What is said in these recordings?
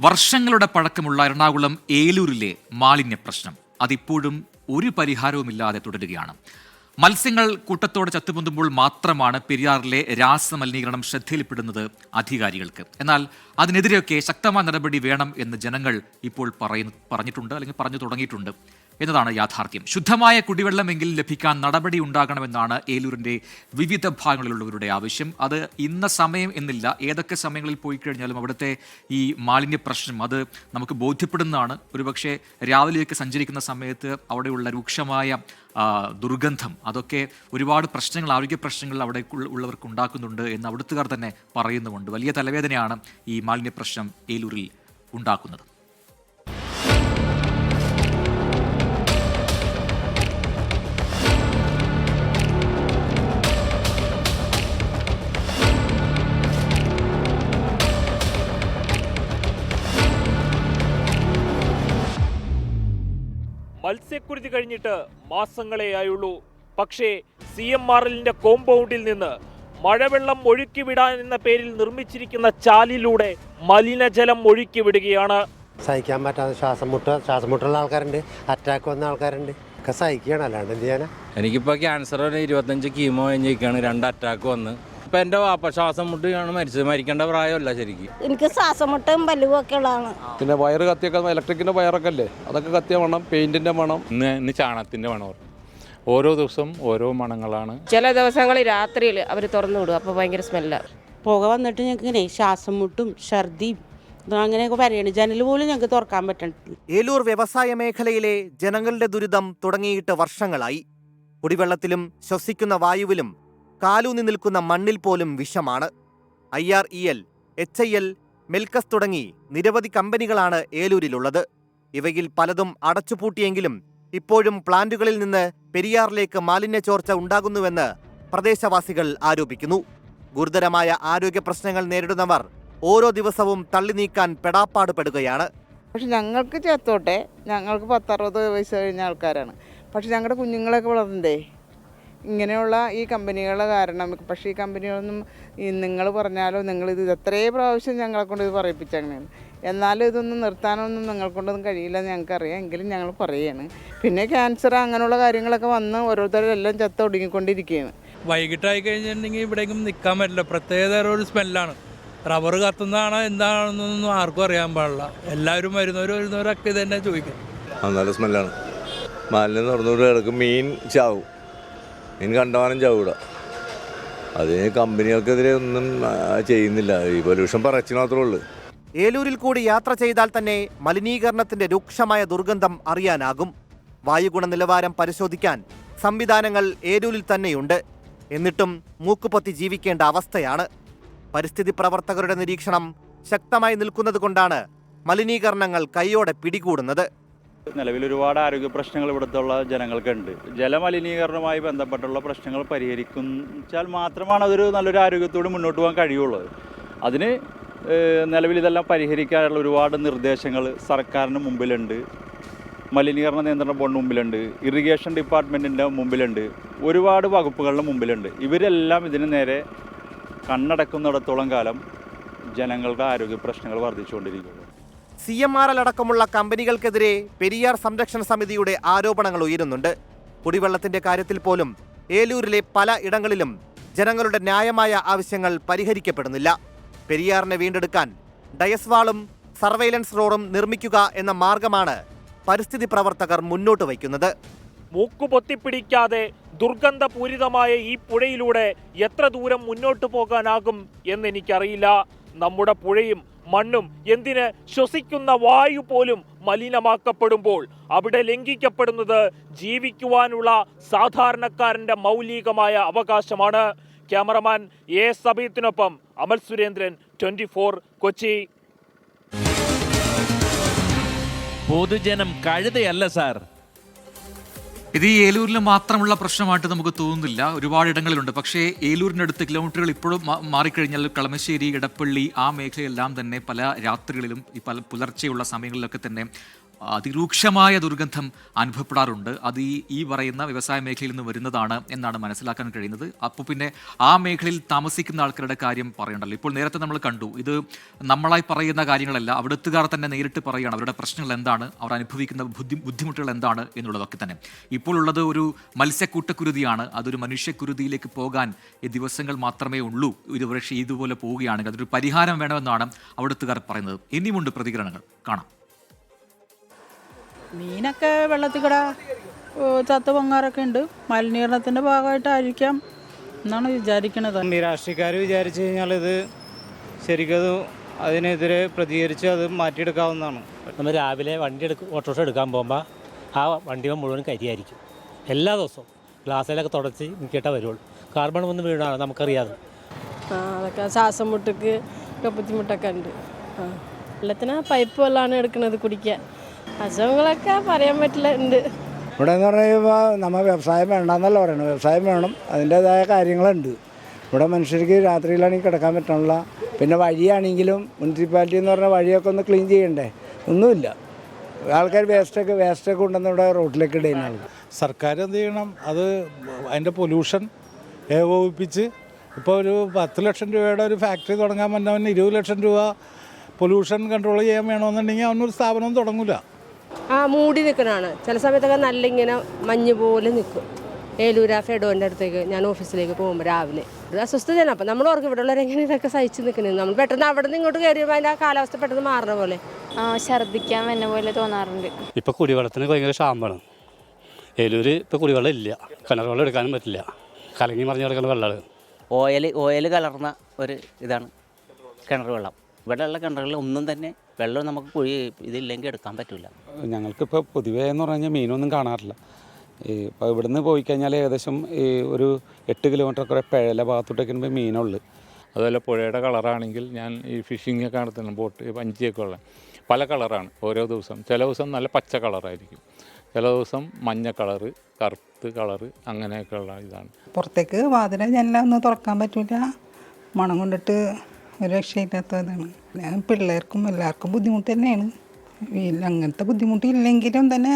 വർഷങ്ങളുടെ പഴക്കമുള്ള എറണാകുളം ഏലൂരിലെ മാലിന്യ പ്രശ്നം. അതിപ്പോഴും ഒരു പരിഹാരവുമില്ലാതെ തുടരുകയാണ്. മത്സ്യങ്ങൾ കൂട്ടത്തോടെ ചത്തുപൊന്തുമ്പോൾ മാത്രമാണ് പെരിയാറിലെ രാസമലിനീകരണം ശ്രദ്ധയിൽപ്പെടുന്നത് അധികാരികൾക്ക്. എന്നാൽ അതിനെതിരെയൊക്കെ ശക്തമായ നടപടി വേണം എന്ന് ജനങ്ങൾ ഇപ്പോൾ പറയുന്നു പറഞ്ഞിട്ടുണ്ട് അല്ലെങ്കിൽ പറഞ്ഞു തുടങ്ങിയിട്ടുണ്ട്. എന്നതാണ് യാഥാർത്ഥ്യം. ശുദ്ധമായ കുടിവെള്ളമെങ്കിൽ ലഭിക്കാൻ നടപടി ഉണ്ടാകണമെന്നാണ് ഏലൂരിന്റെ വിവിധ ഭാഗങ്ങളിലുള്ളവരുടെ ആവശ്യം. അത് ഇന്ന സമയം എന്നില്ല. ഏതൊക്കെ സമയങ്ങളിൽ പോയി കഴിഞ്ഞാലും അവിടുത്തെ ഈ മാലിന്യ പ്രശ്നം അത് നമുക്ക് ബോധ്യപ്പെടുന്നതാണ്. ഒരുപക്ഷെ രാവിലെയൊക്കെ സഞ്ചരിക്കുന്ന സമയത്ത് അവിടെയുള്ള രൂക്ഷമായ ദുർഗന്ധം അതൊക്കെ ഒരുപാട് പ്രശ്നങ്ങൾ ആരോഗ്യ പ്രശ്നങ്ങൾ അവിടെ ഉള്ളവർക്ക് ഉണ്ടാക്കുന്നുണ്ട് എന്ന് അവിടുത്തുകാർ തന്നെ പറയുന്നുമുണ്ട്. വലിയ തലവേദനയാണ് ഈ മാലിന്യ പ്രശ്നം ഏലൂരിൽ ഉണ്ടാക്കുന്നത്. മത്സ്യക്കുരുതി കഴിഞ്ഞിട്ട് മാസങ്ങളേ ആയുള്ളൂ പക്ഷേ സി എം ആർ എല്ലിന്റെ കോമ്പൗണ്ടിൽ നിന്ന് മഴവെള്ളം ഒഴുക്കിവിടാൻ എന്ന പേരിൽ നിർമ്മിച്ചിരിക്കുന്ന ചാലിലൂടെ മലിനജലം ഒഴുക്കിവിടുകയാണ്. സഹിക്കാൻ പറ്റാതെ ശ്വാസം മുട്ട ശ്വാസം മുട്ടുള്ള ആൾക്കാരുണ്ട് അറ്റാക്ക് വന്ന ആൾക്കാരുണ്ട്. ഒക്കെ സഹിക്കുകയാണ് അല്ലാണ്ട് എന്ത് ചെയ്യാനാ? എനിക്കിപ്പോൾ ക്യാൻസർ ഒരു ഇരുപത്തഞ്ച് കീമോ കഴിഞ്ഞിരിക്കുകയാണ് രണ്ട് അറ്റാക്ക് വന്ന്. ഇപ്പം എന്റെ വാപ്പ ശ്വാസം മുട്ടിയാണ് മരിച്ചത്. മരിക്കേണ്ട പ്രായമല്ല ശരിക്കും. എനിക്ക് ശ്വാസം മുട്ടും പല്ലുവും ഒക്കെ ഉള്ളതാണ്. പിന്നെ വയറ് കത്തിയൊക്കെ ഇലക്ട്രിക്കിന്റെ വയറൊക്കെ അല്ലേ അതൊക്കെ കത്തിയ മണം പെയിന്റിന്റെ മണം. ഇന്ന് ഇന്ന് ചാണകത്തിന്റെ മണം ഓരോ ദിവസം ഓരോ മണങ്ങളാണ്. ചില ദിവസങ്ങളിൽ രാത്രിയിൽ അവർ തുറന്നു വിടും. അപ്പോൾ ഭയങ്കര സ്മെല്ല പുക വന്നിട്ട് ഞങ്ങൾക്ക് ഇങ്ങനെ ശ്വാസം മുട്ടും ഛർദിയും അങ്ങനെയൊക്കെ പറയണ് ജനൽ പോലും ഞങ്ങൾക്ക് തുറക്കാൻ ഏലൂർ വ്യവസായ മേഖലയിലെ ജനങ്ങളുടെ ദുരിതം തുടങ്ങിയിട്ട് വർഷങ്ങളായി. കുടിവെള്ളത്തിലും ശ്വസിക്കുന്ന വായുവിലും കാലൂന്നി നിൽക്കുന്ന മണ്ണിൽ പോലും വിഷമാണ്. I R E L H I L മെൽക്കസ് തുടങ്ങി നിരവധി കമ്പനികളാണ് ഏലൂരിലുള്ളത്. ഇവയിൽ പലതും അടച്ചുപൂട്ടിയെങ്കിലും ഇപ്പോഴും പ്ലാന്റുകളിൽ നിന്ന് പെരിയാറിലേക്ക് മാലിന്യ ചോർച്ച ഉണ്ടാകുന്നുവെന്ന് പ്രദേശവാസികൾ ആരോപിക്കുന്നു. ഗുരുതരമായ ആരോഗ്യ പ്രശ്നങ്ങൾ നേരിടുന്നവർ ഓരോ ദിവസവും തള്ളി നീക്കാൻ പെടാപ്പാട് പെടുകയാണ് പക്ഷെ ഞങ്ങൾക്ക് ചേത്തോട്ടെ ഞങ്ങൾക്ക് പത്തറുപത് വയസ്സ് കഴിഞ്ഞ ആൾക്കാരാണ്. പക്ഷെ ഞങ്ങളുടെ കുഞ്ഞുങ്ങളൊക്കെ വളർന്നതേ ഇങ്ങനെയുള്ള ഈ കമ്പനികൾ കാരണം. പക്ഷേ ഈ കമ്പനികളൊന്നും ഈ നിങ്ങൾ പറഞ്ഞാലോ നിങ്ങൾ ഇത് എത്രയോ പ്രാവശ്യം ഞങ്ങളെ കൊണ്ട് ഇത് പറയിപ്പിച്ച അങ്ങനെയാണ് എന്നാലും ഇതൊന്നും നിർത്താനൊന്നും നിങ്ങൾക്കൊണ്ടൊന്നും കഴിയില്ല എന്ന് ഞങ്ങൾക്കറിയാം. എങ്കിലും ഞങ്ങൾ പറയുകയാണ് പിന്നെ ക്യാൻസർ അങ്ങനെയുള്ള കാര്യങ്ങളൊക്കെ വന്ന് ഓരോരുത്തരെല്ലാം ചത്ത ഒടുങ്ങിക്കൊണ്ടിരിക്കുകയാണ്. വൈകിട്ടായി കഴിഞ്ഞിട്ടുണ്ടെങ്കിൽ ഇവിടേക്കും നിൽക്കാൻ പറ്റില്ല പ്രത്യേകതരം ഒരു സ്മെല്ലാണ്. റബ്ബർ കത്തുന്നതാണോ എന്താണെന്നൊന്നും ആർക്കും അറിയാൻ പാടില്ല. എല്ലാവരും വരുന്നവരും വരുന്നവരൊക്കെ ഇത് തന്നെ ചോദിക്കും നല്ല സ്മെല്ലാണ്. മാലിന്യം തുറന്നുകൊണ്ട് കിടക്കും. മീൻ ചാവും. മീൻ കണ്ടവാനം ചവിടുക അതിന് കമ്പനികൾക്കെതിരെ ഒന്നും ചെയ്യുന്നില്ല. ഈ പൊല്യൂഷൻ പറച്ചു മാത്രമേ ഉള്ളൂ. ഏലൂരിൽ കൂടി യാത്ര ചെയ്താൽ തന്നെ മലിനീകരണത്തിന്റെ രൂക്ഷമായ ദുർഗന്ധം അറിയാനാകും. വായുഗുണ നിലവാരം പരിശോധിക്കാൻ സംവിധാനങ്ങൾ ഏലൂരിൽ തന്നെയുണ്ട്. എന്നിട്ടും മൂക്കുപൊത്തി ജീവിക്കേണ്ട അവസ്ഥയാണ്. പരിസ്ഥിതി പ്രവർത്തകരുടെ നിരീക്ഷണം ശക്തമായി നിൽക്കുന്നതുകൊണ്ടാണ് മലിനീകരണങ്ങൾ കൈയോടെ പിടികൂടുന്നത്. നിലവിൽ ഒരുപാട് ആരോഗ്യ പ്രശ്നങ്ങൾ ഇവിടുത്തെ ഉള്ള ജനങ്ങൾക്കുണ്ട്. ജലമലിനീകരണവുമായി ബന്ധപ്പെട്ടുള്ള പ്രശ്നങ്ങൾ പരിഹരിച്ചാൽ മാത്രമാണ് അതൊരു നല്ലൊരു ആരോഗ്യത്തോട് മുന്നോട്ട് പോകാൻ കഴിയുള്ളത് അതിന് നിലവിൽ ഇതെല്ലാം പരിഹരിക്കാനുള്ള ഒരുപാട് നിർദ്ദേശങ്ങൾ സർക്കാരിന് മുമ്പിലുണ്ട്. മലിനീകരണ നിയന്ത്രണ ബോർഡിന് മുമ്പിലുണ്ട്. ഇറിഗേഷൻ ഡിപ്പാർട്ട്മെന്റിന്റെ മുമ്പിലുണ്ട്. ഒരുപാട് വകുപ്പുകളുടെ മുമ്പിലുണ്ട്. ഇവരെല്ലാം ഇതിന് നേരെ കണ്ണടക്കുന്നിടത്തോളം കാലം ജനങ്ങളുടെ ആരോഗ്യ പ്രശ്നങ്ങൾ വർദ്ധിച്ചുകൊണ്ടിരിക്കുന്നു. സി എം ആർ എൽ അടക്കമുള്ള കമ്പനികൾക്കെതിരെ പെരിയാർ സംരക്ഷണ സമിതിയുടെ ആരോപണങ്ങൾ ഉയരുന്നുണ്ട്. കുടിവെള്ളത്തിന്റെ കാര്യത്തിൽ പോലും ഏലൂരിലെ പല ഇടങ്ങളിലും ജനങ്ങളുടെ ന്യായമായ ആവശ്യങ്ങൾ പരിഹരിക്കപ്പെടുന്നില്ല. പെരിയാറിനെ വീണ്ടെടുക്കാൻ ഡയസ്വാളും സർവൈലൻസ് റോഡും നിർമ്മിക്കുക എന്ന മാർഗമാണ് പരിസ്ഥിതി പ്രവർത്തകർ മുന്നോട്ട് വയ്ക്കുന്നത്. മൂക്കു പൊത്തിപ്പിടിക്കാതെ ദുർഗന്ധപൂരിതമായ ഈ പുഴയിലൂടെ എത്ര ദൂരം മുന്നോട്ട് പോകാനാകും എന്നെനിക്കറിയില്ല. നമ്മുടെ പുഴയും മണ്ണും എന്തിന് ശ്വസിക്കുന്ന വായു പോലും മലിനമാക്കപ്പെടുമ്പോൾ അവിടെ ലംഘിക്കപ്പെടുന്നത് ജീവിക്കുവാനുള്ള സാധാരണക്കാരന്റെ മൗലികമായ അവകാശമാണ്. ക്യാമറമാൻ എ സബീത്തിനൊപ്പം അമൽ സുരേന്ദ്രൻ ട്വന്റി കൊച്ചി. പൊതുജനം കഴുതയല്ല സാർ. ഇത് ഈ ഏലൂരിൽ മാത്രമുള്ള പ്രശ്നമായിട്ട് നമുക്ക് തോന്നുന്നില്ല. ഒരുപാട് ഇടങ്ങളിലുണ്ട്. പക്ഷേ ഏലൂരിനടുത്ത് കിലോമീറ്ററുകൾ ഇപ്പോഴും മാറിക്കഴിഞ്ഞാൽ കളമശ്ശേരി ഇടപ്പള്ളി ആ മേഖലയെല്ലാം തന്നെ പല രാത്രികളിലും ഈ പല പുലർച്ചെയുള്ള സമയങ്ങളിലൊക്കെ തന്നെ അതിരൂക്ഷമായ ദുർഗന്ധം അനുഭവപ്പെടാറുണ്ട്. അത് ഈ ഈ പറയുന്ന വ്യവസായ മേഖലയിൽ നിന്ന് വരുന്നതാണ് എന്നാണ് മനസ്സിലാക്കാൻ കഴിയുന്നത്. അപ്പോൾ പിന്നെ ആ മേഖലയിൽ താമസിക്കുന്ന ആൾക്കാരുടെ കാര്യം പറയണ്ടല്ലോ. ഇപ്പോൾ നേരത്തെ നമ്മൾ കണ്ടു ഇത് നമ്മളായി പറയുന്ന കാര്യങ്ങളല്ല അവിടുത്തുകാർ തന്നെ നേരിട്ട് പറയുകയാണ് അവരുടെ പ്രശ്നങ്ങൾ എന്താണ് അവർ അനുഭവിക്കുന്ന ബുദ്ധി ബുദ്ധിമുട്ടുകൾ എന്താണ് എന്നുള്ളതൊക്കെ തന്നെ. ഇപ്പോൾ ഉള്ളത് ഒരു മത്സ്യക്കൂട്ടക്കുരുതിയാണ് അതൊരു മനുഷ്യക്കുരുതിയിലേക്ക് പോകാൻ ദിവസങ്ങൾ മാത്രമേ ഉള്ളൂ. ഒരു പക്ഷേ ഇതുപോലെ പോവുകയാണെങ്കിൽ അതൊരു പരിഹാരം വേണമെന്നാണ് അവിടുത്തുകാർ പറയുന്നത്. ഇനിയുമുണ്ട് പ്രതികരണങ്ങൾ. കാണാം. മീനൊക്കെ വെള്ളത്തിൽ കൂടെ ചത്ത് പൊങ്ങാറൊക്കെ ഉണ്ട്. മലിനീകരണത്തിന്റെ ഭാഗമായിട്ടായിരിക്കാം എന്നാണ് വിചാരിക്കുന്നത് ഈ രാഷ്ട്രീയക്കാർ വിചാരിച്ചു കഴിഞ്ഞാൽ ഇത് ശരിക്കത് അതിനെതിരെ പ്രതികരിച്ച് അത് മാറ്റിയെടുക്കാവുന്നതാണ്. നമ്മൾ രാവിലെ വണ്ടി എടുക്കും ഓട്ടോറിക്ഷ എടുക്കാൻ പോകുമ്പോൾ ആ വണ്ടി മുഴുവൻ കരിയായിരിക്കും. എല്ലാ ദിവസവും ഗ്ലാസ്സിലൊക്കെ തുടച്ച് നിൽക്കിയിട്ടേ വരുള്ളൂ. കാർബൺ വന്ന് വീണാണ് നമുക്കറിയാതെ. അതൊക്കെ ശ്വാസം മുട്ടക്ക് ഒക്കെ ബുദ്ധിമുട്ടൊക്കെ ഉണ്ട്. ആ വെള്ളത്തിന് പൈപ്പ് വെള്ളമാണ് എടുക്കുന്നത് കുടിക്കാൻ. അസുഖങ്ങളൊക്കെ പറയാൻ പറ്റില്ല ഉണ്ട്. ഇവിടെ എന്ന് പറയുമ്പോൾ നമ്മൾ വ്യവസായം വേണ്ടെന്നല്ല പറയണം വ്യവസായം വേണം അതിന്റെതായ കാര്യങ്ങളുണ്ട്. ഇവിടെ മനുഷ്യർക്ക് രാത്രിയിലാണെങ്കിൽ കിടക്കാൻ പറ്റണില്ല പിന്നെ വഴിയാണെങ്കിലും മുനിസിപ്പാലിറ്റി എന്ന് പറഞ്ഞാൽ വഴിയൊക്കെ ഒന്ന് ക്ലീൻ ചെയ്യണ്ടേ? ഒന്നുമില്ല. ആൾക്കാർ വേസ്റ്റൊക്കെ വേസ്റ്റൊക്കെ കൊണ്ടുവന്ന് ഇവിടെ റോഡിലേക്ക് ഇടുന്നതാണ് സർക്കാർ എന്ത് ചെയ്യണം? അത് അതിന്റെ പൊല്യൂഷൻ ഏകോപിപ്പിച്ച് ഇപ്പോൾ ഒരു പത്ത് ലക്ഷം രൂപയുടെ ഒരു ഫാക്ടറി തുടങ്ങാൻ പറ്റുന്നവന് ഇരുപത് ലക്ഷം രൂപ പൊല്യൂഷൻ കൺട്രോൾ ചെയ്യാൻ വേണമെന്നുണ്ടെങ്കിൽ അവനൊരു സ്ഥാപനം തുടങ്ങില്ല ആ മൂടി നിൽക്കണതാണ് ചില സമയത്തൊക്കെ നല്ല ഇങ്ങനെ മഞ്ഞ് പോലെ നിൽക്കും. ഏലൂര ഫെഡോന്റെ അടുത്തേക്ക് ഞാൻ ഓഫീസിലേക്ക് പോകുമ്പോൾ രാവിലെ. ഒരു അസ്വസ്ഥതയാണ്. അപ്പം നമ്മൾ ഓർക്കും ഇവിടെ ഉള്ളവരെങ്ങനെ ഇതൊക്കെ സഹിച്ച് നിൽക്കുന്നത്? നമ്മൾ പെട്ടെന്ന് അവിടെ നിന്ന് ഇങ്ങോട്ട് കയറിയപ്പോൾ അതിന്റെ ആ കാലാവസ്ഥ പെട്ടെന്ന് മാറുന്ന പോലെ. ആ ഛർദ്ദിക്കാൻ വന്ന പോലെ തോന്നാറുണ്ട്. ഇപ്പോൾ കുടിവെള്ളത്തിന് ഭയങ്കര ക്ഷാമമാണ് ഏലൂര് ഇപ്പോൾ കുടിവെള്ളം ഇല്ല. കിണർ വെള്ളം എടുക്കാനും പറ്റില്ല. കലങ്ങി മറിഞ്ഞ് കിടക്കുന്ന വെള്ളമാണ് ഓയിൽ ഓയിൽ കലർന്ന ഒരു ഇതാണ് കിണർ വെള്ളം. ഇവിടെയുള്ള കിണറുകളിൽ ഒന്നും തന്നെ വെള്ളം നമുക്ക് കുഴി ഇതില്ലെങ്കിൽ എടുക്കാൻ പറ്റില്ല ഞങ്ങൾക്കിപ്പോൾ പൊതുവേ എന്ന് പറഞ്ഞാൽ മീനൊന്നും കാണാറില്ല. ഈ ഇപ്പോൾ ഇവിടുന്ന് പോയി കഴിഞ്ഞാൽ ഏകദേശം ഈ ഒരു എട്ട് കിലോമീറ്റർ കുറെ പിഴല ഭാഗത്തോട്ടൊക്കെ ഇപ്പോൾ മീനുള്ളു. അതുപോലെ പുഴയുടെ കളറാണെങ്കിൽ ഞാൻ ഈ ഫിഷിംഗ് ഒക്കെ നടത്തുന്ന ബോട്ട് വഞ്ചിയൊക്കെ ഉള്ള പല കളറാണ് ഓരോ ദിവസം. ചില ദിവസം നല്ല പച്ച കളറായിരിക്കും ചില ദിവസം മഞ്ഞ കളറ് കറുത്ത് കളറ് അങ്ങനെയൊക്കെയുള്ള ഇതാണ്. പുറത്തേക്ക് വാതില ജനലൊന്നും തുറക്കാൻ പറ്റില്ല മണം കൊണ്ടിട്ട് ഒരു രക്ഷയില്ലാത്തതാണ്. ഞാൻ പിള്ളേർക്കും എല്ലാവർക്കും ബുദ്ധിമുട്ട് തന്നെയാണ്. അങ്ങനത്തെ ബുദ്ധിമുട്ടില്ലെങ്കിലും തന്നെ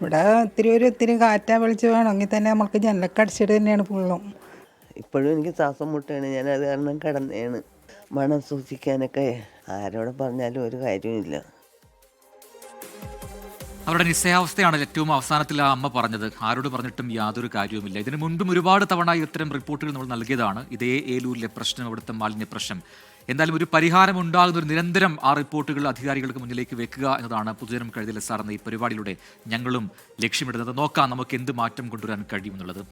ഇവിടെ ഇത്തിരി ഒരു ഇത്തിരി കാറ്റാ വെളിച്ച് വേണമെങ്കിൽ തന്നെ നമ്മൾക്ക് ജനലൊക്കെ അടിച്ചിട്ട് തന്നെയാണ് ഫുള്ളും ഇപ്പോഴും എനിക്ക് ശ്വാസം മുട്ടാണ്. ഞാൻ അത് കാരണം കിടന്നതാണ് മണം സൂക്ഷിക്കാനൊക്കെ ആരോട് പറഞ്ഞാലും ഒരു കാര്യമില്ല അവരുടെ നിസ്സയാവസ്ഥയാണ് ഏറ്റവും അവസാനത്തിൽ ആ അമ്മ പറഞ്ഞത്. ആരോട് പറഞ്ഞിട്ടും യാതൊരു കാര്യവുമില്ല. ഇതിനു മുൻപും ഒരുപാട് തവണ ഇത്തരം റിപ്പോർട്ടുകൾ നമ്മൾ നൽകിയതാണ്. ഇതേ ഏലൂരിലെ പ്രശ്നം അവിടുത്തെ മാലിന്യ പ്രശ്നം എന്തായാലും ഒരു പരിഹാരം ഉണ്ടാകുന്ന ഒരു നിരന്തരം ആ റിപ്പോർട്ടുകൾ അധികാരികൾക്ക് മുന്നിലേക്ക് വെക്കുക എന്നതാണ് പൊതുജനം സാർ എന്ന ഈ പരിപാടിയിലൂടെ ഞങ്ങളും ലക്ഷ്യമിടുന്നത്. നോക്കാം നമുക്ക് എന്ത് മാറ്റം കൊണ്ടുവരാൻ കഴിയുമെന്നുള്ളത്.